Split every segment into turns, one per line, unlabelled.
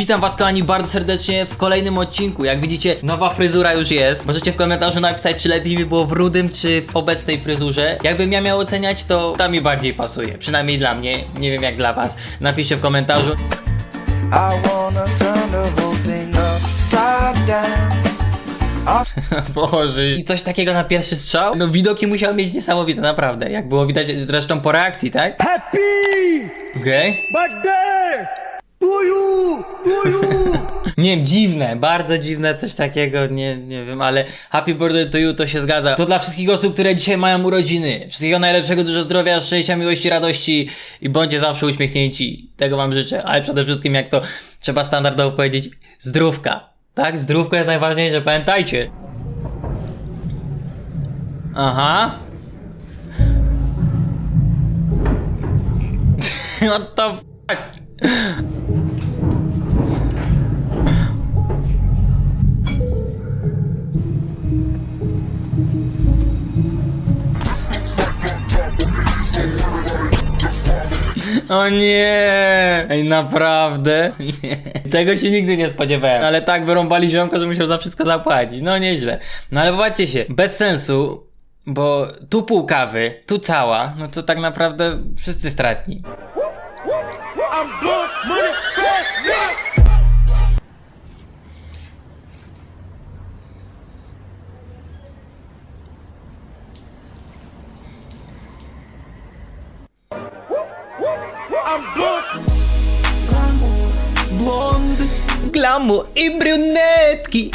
Witam was kochani bardzo serdecznie w kolejnym odcinku. Jak widzicie, nowa fryzura już jest. Możecie w komentarzu napisać, czy lepiej mi było w rudym, czy w obecnej fryzurze. Jakbym ja miał oceniać, to ta mi bardziej pasuje. Przynajmniej dla mnie. Nie wiem jak dla was. Napiszcie w komentarzu. Boże. I coś takiego na pierwszy strzał? No widoki musiał mieć niesamowite, naprawdę. Jak było widać zresztą po reakcji, tak?
Happy
Okej.
birthday to you.
Nie wiem, dziwne, bardzo dziwne, coś takiego, nie, nie wiem, ale Happy Birthday to you to się zgadza. To dla wszystkich osób, które dzisiaj mają urodziny. Wszystkiego najlepszego, dużo zdrowia, szczęścia, miłości, radości i bądźcie zawsze uśmiechnięci. Tego wam życzę, ale przede wszystkim, jak to trzeba standardowo powiedzieć, zdrówka. Tak, zdrówka jest najważniejsze, pamiętajcie. Aha. What the fuck? O nie! Ej, naprawdę? Nie. Tego się nigdy nie spodziewałem. Ale tak wyrąbali ziomka, że musiał za wszystko zapłacić. No nieźle. No ale popatrzcie się, bez sensu, bo tu pół kawy, tu cała, no to tak naprawdę wszyscy stratni.
I'm blood money fast, nigga. I'm blood. Blondy,
Glamu i brunetki!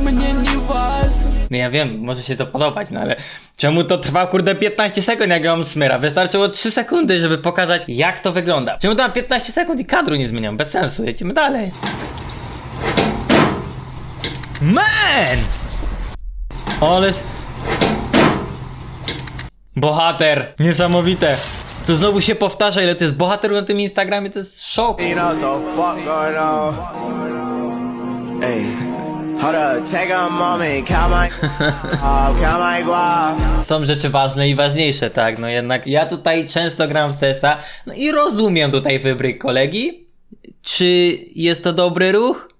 mnie nie ważne.
No ja wiem, może się to podobać, no ale czemu to trwa kurde 15 sekund jak ją smyra? Wystarczyło 3 sekundy, żeby pokazać jak to wygląda. Czemu tam 15 sekund i kadru nie zmieniam? Bez sensu, jedziemy dalej. Man! Ale... Bohater! Niesamowite! To znowu się powtarza, ile to jest bohater na tym Instagramie, to jest szok.
You know the fuck going on? Hey,
są rzeczy ważne i ważniejsze, tak? No jednak ja tutaj często gram w CESa, no i rozumiem tutaj wybryk kolegi. Czy jest to dobry ruch?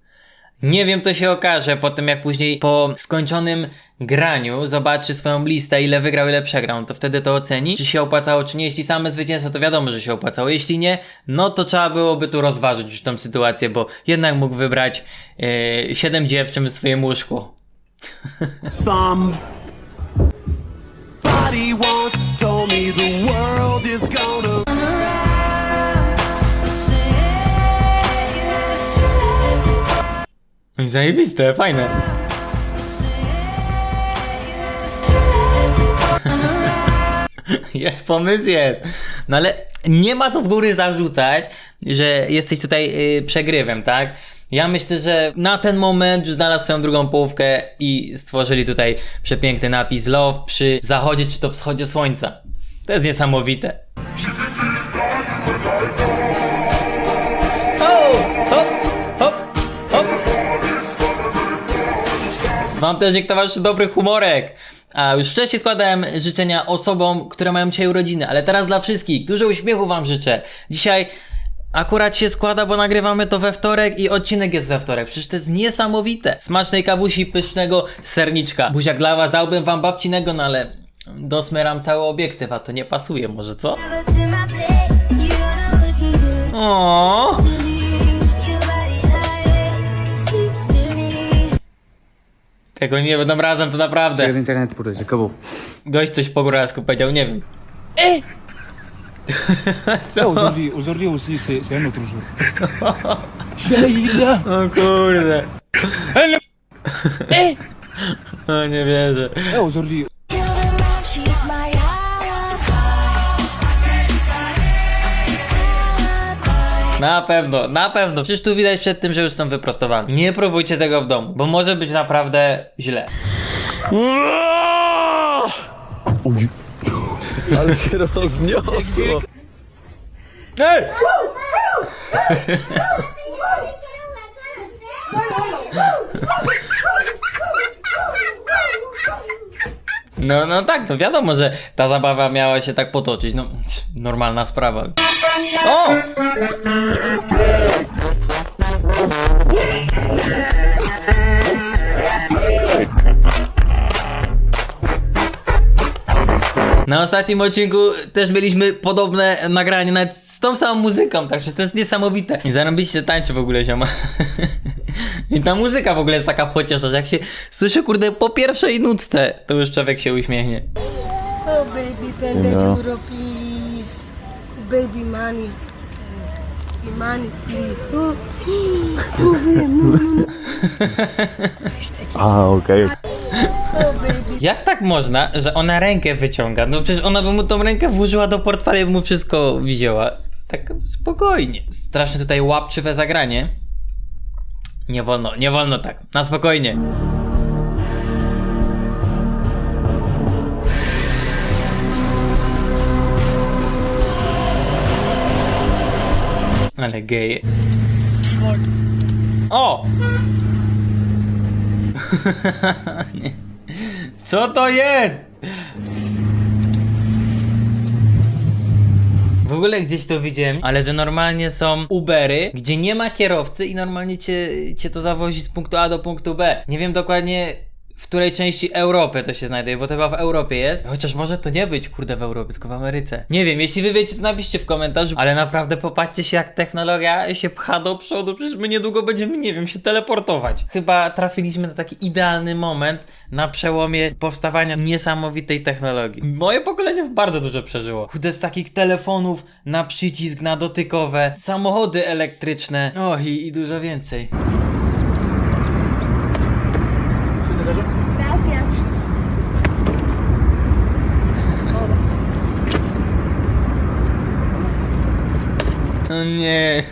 Nie wiem, to się okaże po tym, jak później po skończonym graniu zobaczy swoją listę, ile wygrał, ile przegrał, to wtedy to oceni, czy się opłacało, czy nie. Jeśli same zwycięstwo, to wiadomo, że się opłacało. Jeśli nie, no to trzeba byłoby tu rozważyć już tą sytuację, bo jednak mógł wybrać yy, 7 dziewczyn w swoim łóżku.
Somebody me the world is gonna
Zajebiste, fajne. Jest pomysł, jest. No ale nie ma co z góry zarzucać, że jesteś tutaj y, przegrywem, tak? Ja myślę, że na ten moment już znalazł swoją drugą połówkę i stworzyli tutaj przepiękny napis Love przy zachodzie czy to wschodzie słońca. To jest niesamowite. Wam też niech towarzyszy dobry humorek. A już wcześniej składałem życzenia osobom, które mają dzisiaj urodziny, ale teraz dla wszystkich. Dużo uśmiechu wam życzę. Dzisiaj akurat się składa, bo nagrywamy to we wtorek i odcinek jest we wtorek. Przecież to jest niesamowite. Smacznej kawusi, pysznego serniczka. Buziak dla was, dałbym wam babcinego, no ale dosmeram cały obiektyw, a to nie pasuje może, co? O. Jak oni nie będą razem, to naprawdę.
Przez internet purę, że kobu.
Gość coś po góralsku powiedział, nie wiem. Co?
Aujourd'hui, aujourd'hui aussi, c'est c'est un autre
O kurde. O nie wierzę.
Eh, Aujourd'hui,
Na pewno, na pewno. Przecież tu widać przed tym, że już są wyprostowane. Nie próbujcie tego w domu, bo może być naprawdę źle.
Ale się rozniosło.
Ej! No, no tak, no wiadomo, że ta zabawa miała się tak potoczyć. No, normalna sprawa. O! Na ostatnim odcinku też mieliśmy podobne nagranie, nawet tą samą muzyką, także to jest niesamowite. I zarobiście tańczy w ogóle zioma. I ta muzyka w ogóle jest taka pocieszna, że jak się słyszy, kurde, po pierwszej nutce, to już człowiek się uśmiechnie.
Oh, baby, pende euro, please. Baby, money. Money, please. Oh, no, no, no.
A, okej.
Oh, baby.
Jak tak można, że ona rękę wyciąga? No przecież ona by mu tą rękę włożyła do portfela i by mu wszystko wzięła. Tak spokojnie. Strasznie tutaj łapczywe zagranie. Nie wolno, nie wolno tak. Na spokojnie. Ale geje. O! Co to jest? W ogóle gdzieś to widziałem, ale że normalnie są Ubery, gdzie nie ma kierowcy i normalnie cię, cię to zawozi z punktu A do punktu B. Nie wiem dokładnie w której części Europy to się znajduje, bo to chyba w Europie jest. Chociaż może to nie być, kurde, w Europie, tylko w Ameryce. Nie wiem, jeśli wy wiecie, to napiszcie w komentarzu, ale naprawdę popatrzcie się, jak technologia się pcha do przodu, przecież my niedługo będziemy, nie wiem, się teleportować. Chyba trafiliśmy na taki idealny moment na przełomie powstawania niesamowitej technologii. Moje pokolenie bardzo dużo przeżyło. Kurde, z takich telefonów na przycisk, na dotykowe, samochody elektryczne, o i, i dużo więcej. O nie.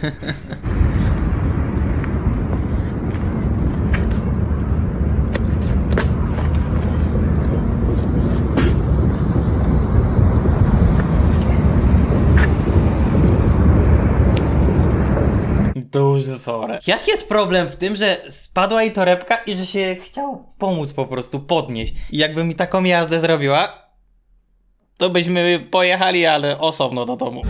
Duży sorek. Jaki jest problem w tym, że spadła jej torebka i że się chciał pomóc po prostu podnieść? I jakby mi taką jazdę zrobiła, to byśmy pojechali, ale osobno do domu.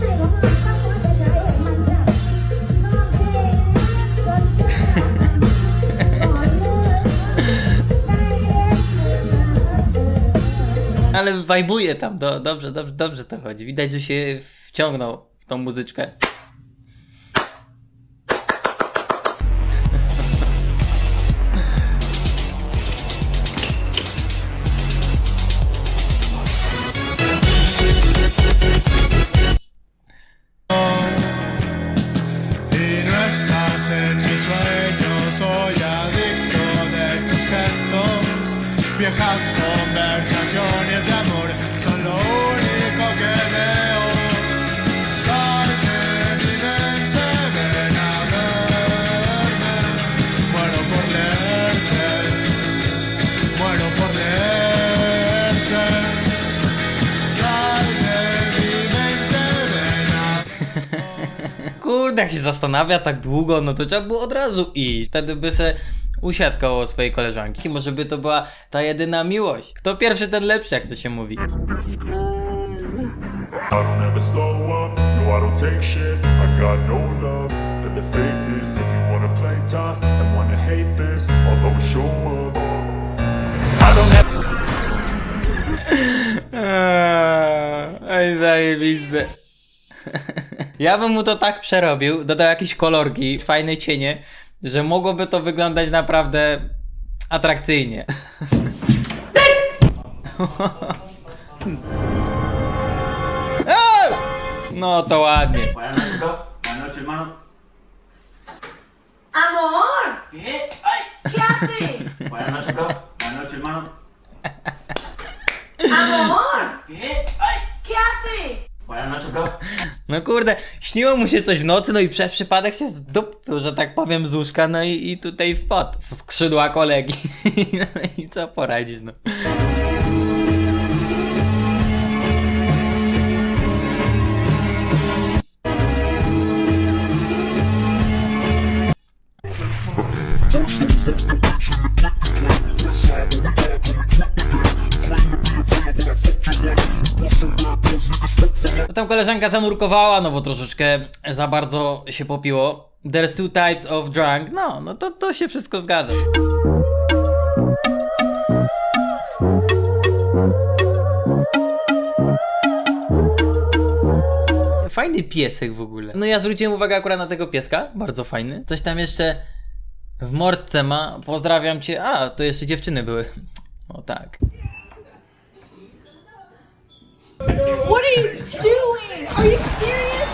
Ale wajbuje tam, do, dobrze, dobrze, dobrze to chodzi. Widać, że się wciągnął w tą muzyczkę. Kurde, jak się zastanawia tak długo, no to trzeba było od razu iść. Wtedy by se usiadł koło swojej koleżanki. Może by to była ta jedyna miłość. Kto pierwszy, ten lepszy, jak to się mówi.
I don't ever slow up, no I don't take shit I got no love for the fakeness If you wanna play tough and wanna hate this I'll always show up I don't have
Ej, zajebiste. Ja bym mu to tak przerobił, dodał jakieś kolorki, fajne cienie, że mogłoby to wyglądać naprawdę atrakcyjnie. Ej! No to ładnie.
Buenas noches, chico. Buenas noches, hermano.
Amor,
¿Qué? ¡Ay!
¿qué haces?
Buenas noches, chico. Buenas noches, hermano.
Amor,
¿Qué? ¡Ay!
¿qué haces?
Buenas noches, bro.
No kurde, śniło mu się coś w nocy, no i przez przypadek się zdupcył, że tak powiem, z łóżka, no i, i tutaj wpadł w skrzydła kolegi. No i co poradzić, no. Tam koleżanka zanurkowała, no bo troszeczkę za bardzo się popiło. There's two types of drunk. No, no to, to się wszystko zgadza. Fajny piesek w ogóle. No ja zwróciłem uwagę akurat na tego pieska, bardzo fajny. Coś tam jeszcze w mordce ma. Pozdrawiam cię. A, to jeszcze dziewczyny były. O tak.
What are you doing? Are you serious?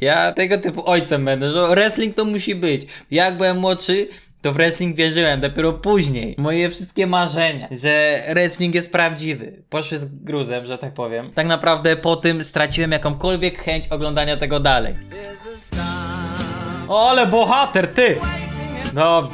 Ja tego typu ojcem będę, że wrestling to musi być. Jak byłem młodszy, to w wrestling wierzyłem, dopiero później. Moje wszystkie marzenia, że wrestling jest prawdziwy, poszły z gruzem, że tak powiem. Tak naprawdę po tym straciłem jakąkolwiek chęć oglądania tego dalej. O, ale bohater, ty! No.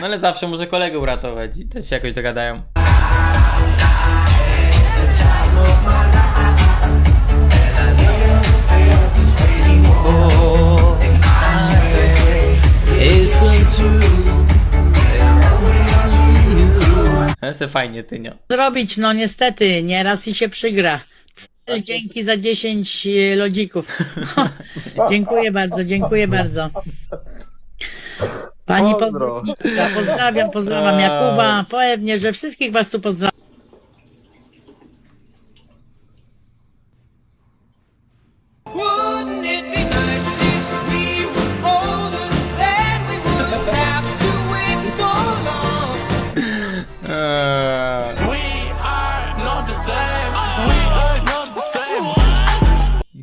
No ale zawsze może kolegę uratować i też się jakoś dogadają. Ale se fajnie, Tynio.
zrobić, no niestety, nieraz i się przygra. Dzięki za 10 e, lodzików. dziękuję bardzo, dziękuję bardzo. Pani pozdrownicka, pozdrawiam, pozdrawiam Jakuba, pewnie, że wszystkich was tu pozdrawiam.
Wouldn't it be nice if we were older? Then we wouldn't have to wait so long.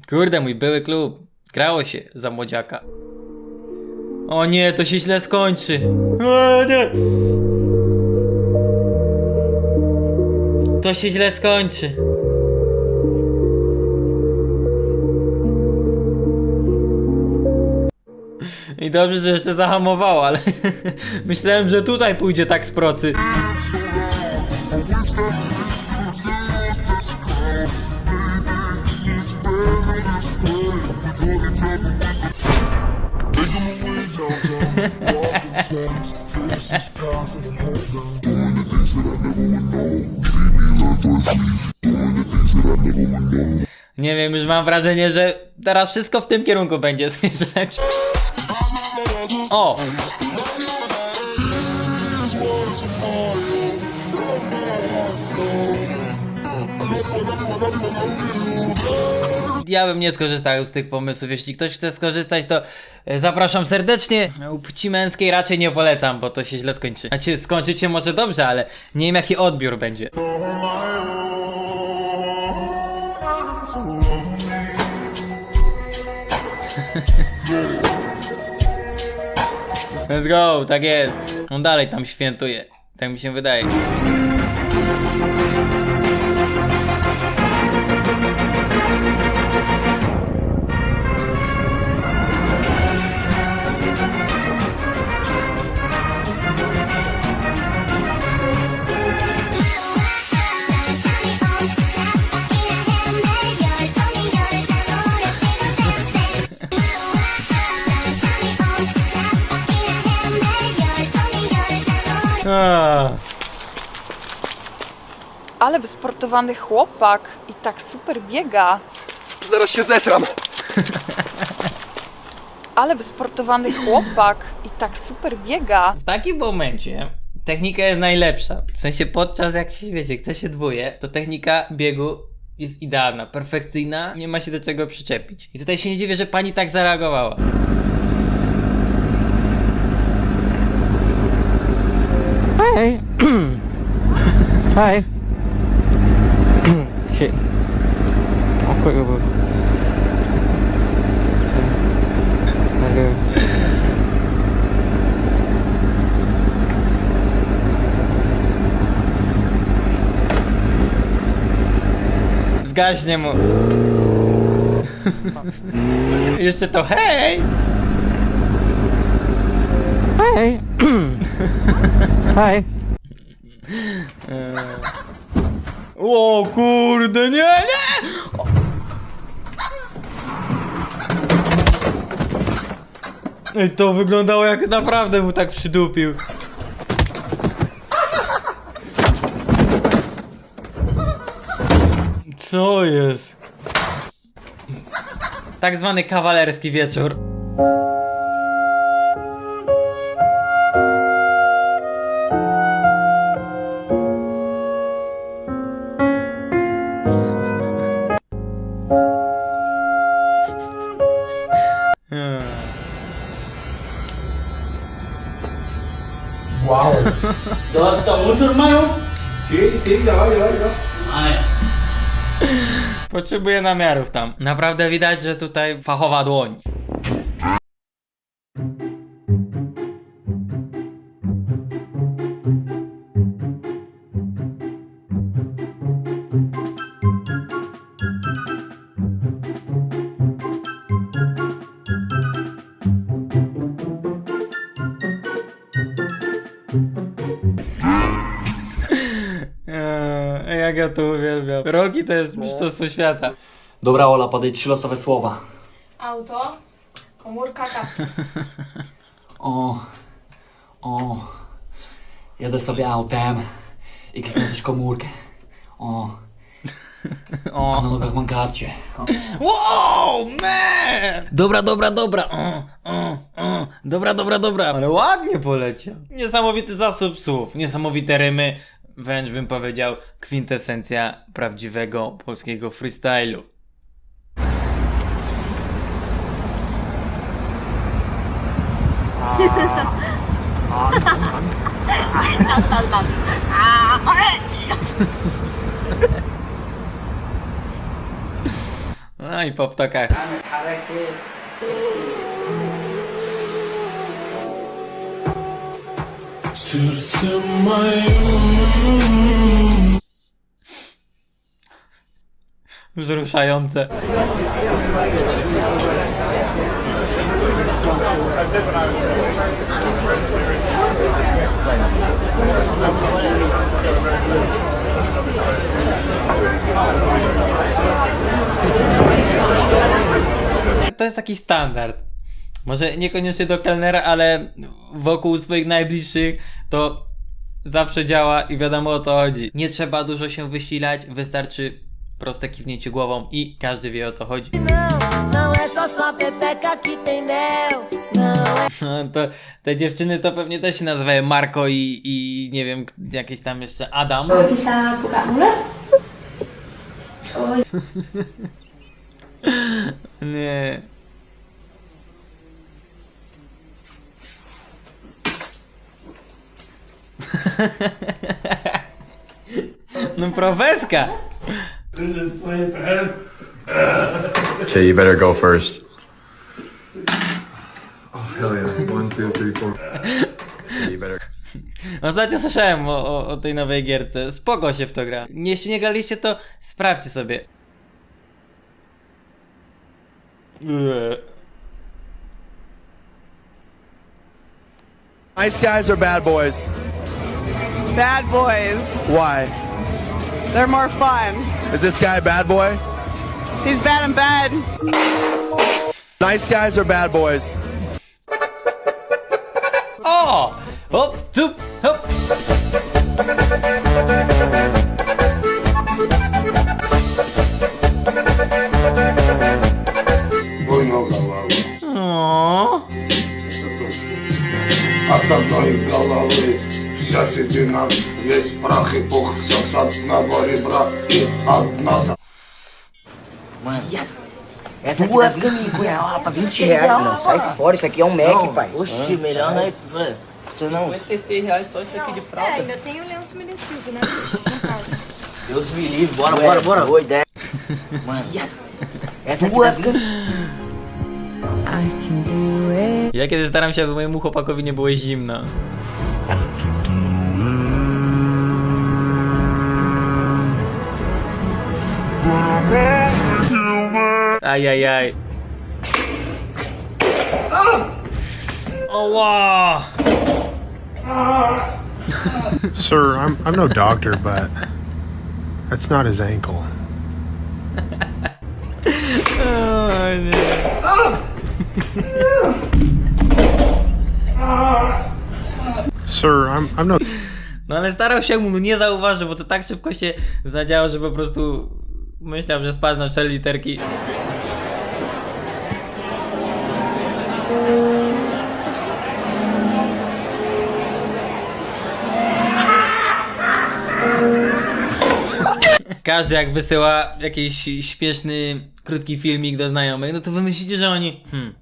Kurde, mój były klub. Grało się za młodziaka. O nie, to się źle skończy. O nie. To się źle skończy. I dobrze, że jeszcze zahamowało, ale myślałem, że tutaj pójdzie tak z procy. Nie wiem, już mam wrażenie, że teraz wszystko w tym kierunku będzie zmierzać. O! Ja bym nie skorzystał z tych pomysłów. Jeśli ktoś chce skorzystać, to e, zapraszam serdecznie. Płci męskiej raczej nie polecam, bo to się źle skończy. Znaczy, skończyć się może dobrze, ale nie wiem jaki odbiór będzie. Let's go, tak jest. On dalej tam świętuje. Tak mi się wydaje.
Ale wysportowany chłopak i tak super biega.
Zaraz się zesram.
Ale wysportowany chłopak i tak super biega.
W takim momencie technika jest najlepsza. W sensie podczas jak się wiecie, chce się dwuje, to technika biegu jest idealna, perfekcyjna, nie ma się do czego przyczepić. I tutaj się nie dziwię, że pani tak zareagowała.
Hey. Hi. Shit. Awkward bro. Ada.
Zgaśnie mu. Jeszcze to hej!
Hi. Hi.
O kurde, nie, nie! Ej, to wyglądało jak naprawdę mu tak przydupił. Co jest? Tak zwany kawalerski wieczór.「
hermano? Sí, sí, ya va, ya va, ya va.
Potrzebuję namiarów tam. Naprawdę widać, że tutaj fachowa dłoń. Roki to jest mistrzostwo świata.
Dobra, Ola, podaj trzy losowe słowa.
Auto, komórka, kapka.
O, o, jadę sobie autem i kliknę coś komórkę. O,
O.
na nogach mam kapcie. O.
Wow, man! Dobra, dobra, dobra. O, o, o. Dobra, dobra, dobra. Ale ładnie poleciał. Niesamowity zasób słów, niesamowite rymy. Wręcz bym powiedział kwintesencja prawdziwego polskiego freestylu. No i po ptokach. Wzruszające. To jest taki standard. Może niekoniecznie do kelnera, ale wokół swoich najbliższych to zawsze działa i wiadomo o co chodzi. Nie trzeba dużo się wysilać, wystarczy proste kiwnięcie głową i każdy wie o co chodzi. No, to te dziewczyny to pewnie też się nazywają Marko i, i nie wiem, jakieś tam jeszcze Adam.
Bisa buka mulut?
Nie. No profeska!
Okay, you better go first. You better.
Ostatnio słyszałem o, o, o tej nowej gierce. Spoko się w to gra. Jeśli nie graliście, to sprawdźcie sobie. Eee.
Nice guys or bad boys?
Bad boys.
Why?
They're more fun.
Is this guy a bad boy?
He's bad and bad.
Nice guys are bad boys?
O! Hop, tup, hop.
вся седина Весь прах и пух, все с одного ребра И одна за-
Essa aqui Duas camisas, ela tá 20 reais, não. Sai fora, isso aqui é um Mac, pai.
Oxi, melhor não é. velho.
Você não.
56 reais só isso aqui de fralda.
ainda tem o lenço umedecido, né?
Deus me livre, bora, bora, bora.
Boa ideia. Mano, essa aqui
Duas
tá 20
Ja kiedy staram się, aby mojemu chłopakowi nie było zimno. Ajajaj. Oła!
Sir, I'm, I'm no doctor, but that's not his ankle.
O nie.
Sir, I'm, I'm no.
No ale starał się mu nie zauważył, bo to tak szybko się zadziało, że po prostu myślał, że spadł na cztery literki. Każdy jak wysyła jakiś śmieszny, krótki filmik do znajomych, no to wy myślicie, że oni hmm,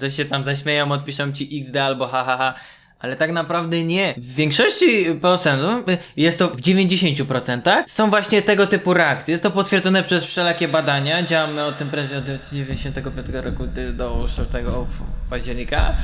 coś się tam zaśmieją, odpiszą ci XD albo hahaha, Ale tak naprawdę nie. W większości procentów, y, jest to w 90%, są właśnie tego typu reakcje. Jest to potwierdzone przez wszelakie badania. Działamy o tym prezie od 95 roku do 4 października.